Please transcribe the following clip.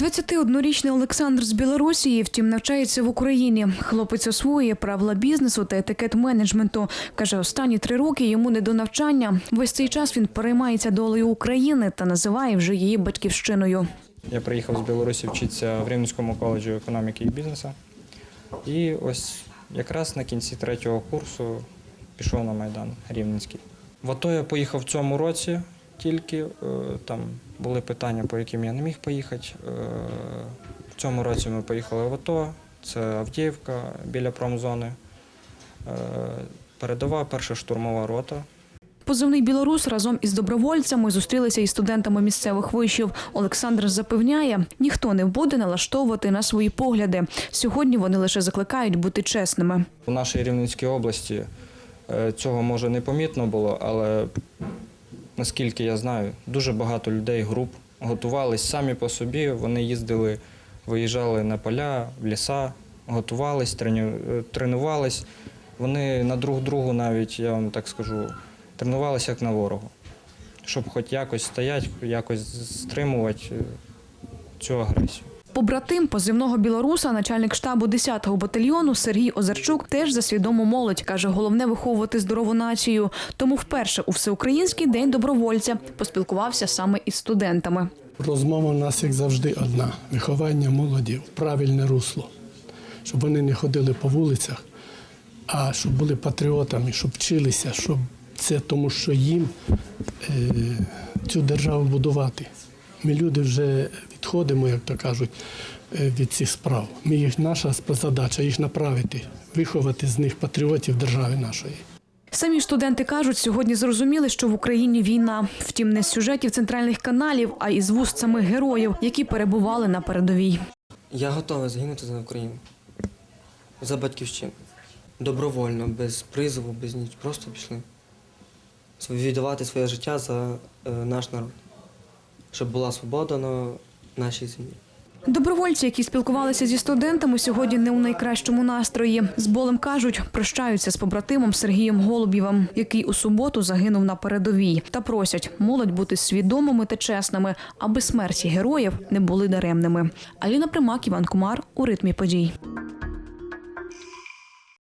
21-річний Олександр з Білорусії, втім, навчається в Україні. Хлопець освоює правила бізнесу та етикет менеджменту. Каже, останні три роки йому не до навчання. Весь цей час він переймається долею України та називає вже її батьківщиною. Я приїхав з Білорусі вчитися в Рівненському коледжі економіки і бізнесу. І ось якраз на кінці третього курсу пішов на Майдан Рівненський. В АТО я поїхав в цьому році тільки. е, Там були питання, по яким я не міг поїхати. Е, В цьому році ми поїхали в АТО. Це Авдіївка біля промзони. Е, Передова перша штурмова рота. Позивний білорус разом із добровольцями зустрілися із студентами місцевих вишів. Олександр запевняє, ніхто не буде налаштовувати на свої погляди. Сьогодні вони лише закликають бути чесними. У нашій Рівненській області цього може не помітно було, але наскільки я знаю, дуже багато людей, груп готувались самі по собі. Вони їздили, виїжджали на поля, в ліса, готувались, трену- тренувались. Вони на друг другу навіть, я вам так скажу, тренувалися як на ворогу, щоб хоч якось стояти, якось стримувати е, цю агресію. Побратим позивного білоруса, начальник штабу 10-го батальйону Сергій Озарчук теж за свідому молодь каже, головне виховувати здорову націю. Тому вперше у всеукраїнський день добровольця поспілкувався саме із студентами. Розмова у нас, як завжди, одна: виховання молоді в правильне русло, щоб вони не ходили по вулицях, а щоб були патріотами, щоб вчилися, щоб це тому, що їм е, цю державу будувати. Ми люди вже відходимо, як то кажуть, е, від цих справ. Ми їх наша задача їх направити, виховати з них патріотів держави нашої. Самі студенти кажуть, сьогодні зрозуміли, що в Україні війна. Втім, не з сюжетів центральних каналів, а із вуст самих героїв, які перебували на передовій. Я готовий загинути за Україну. За батьківщину. Добровольно, без призову, без нічого. Просто пішли. Віддавати своє життя за е, наш народ. Щоб була свобода на нашій землі. Добровольці, які спілкувалися зі студентами, сьогодні не у найкращому настрої. З болем кажуть, прощаються з побратимом Сергієм Голубєвим, який у суботу загинув на передовій, та просять молодь бути свідомими та чесними, аби смерті героїв не були даремними. Аліна Примак, Іван Кумар у ритмі подій.